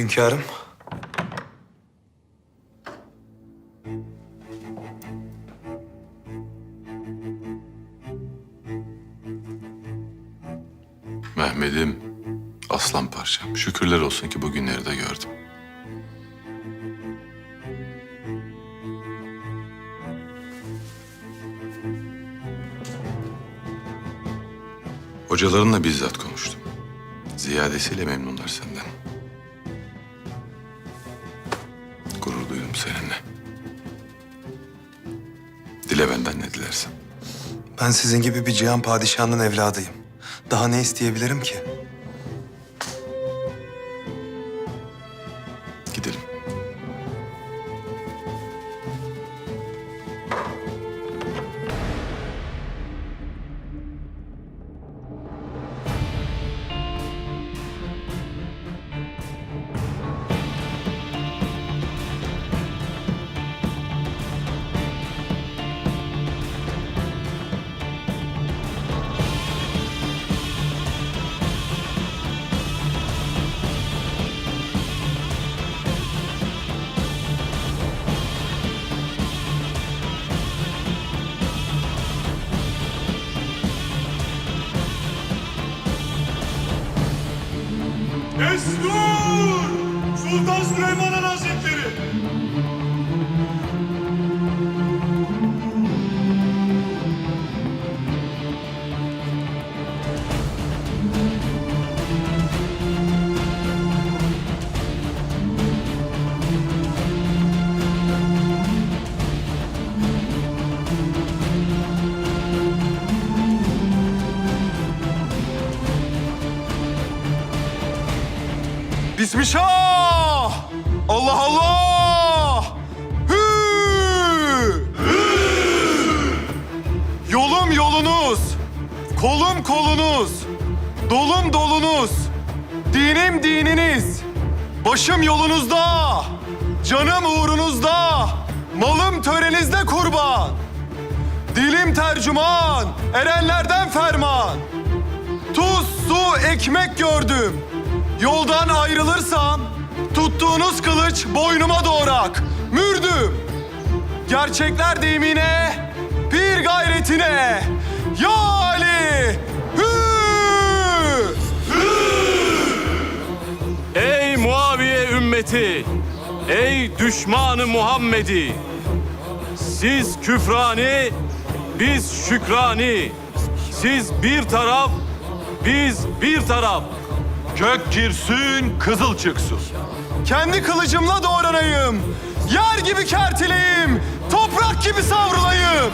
Hünkârım. Mehmet'im, aslan parçam. Şükürler olsun ki bugünleri de gördüm. Hocalarınla bizzat konuştum. Ziyadesiyle memnunlar senden. Duydum seninle. Dile benden ne dilersen. Ben sizin gibi bir cihan padişahının evladıyım. Daha ne isteyebilirim ki? Destur! Sultan Süleyman Bismillah! Allah Allah! Hü! Yolum yolunuz, kolum kolunuz, dolum dolunuz, dinim dininiz, başım yolunuzda, canım uğrunuzda, malım törenizde kurban. Dilim tercüman, erenlerden ferman. Tuz, su, ekmek gördüm. Yoldan ayrılırsam tuttuğunuz kılıç boynuma doğrak. Mürdüm. Gerçekler deyimine, bir gayretine. Ya Ali! Hü! Ey Muaviye ümmeti! Ey düşmanı Muhammed'i! Siz küfrani, biz şükrani. Siz bir taraf, biz bir taraf. Gök girsün, kızıl çıksın. Kendi kılıcımla doğranayım. Yer gibi kertileyim. Toprak gibi savrulayım.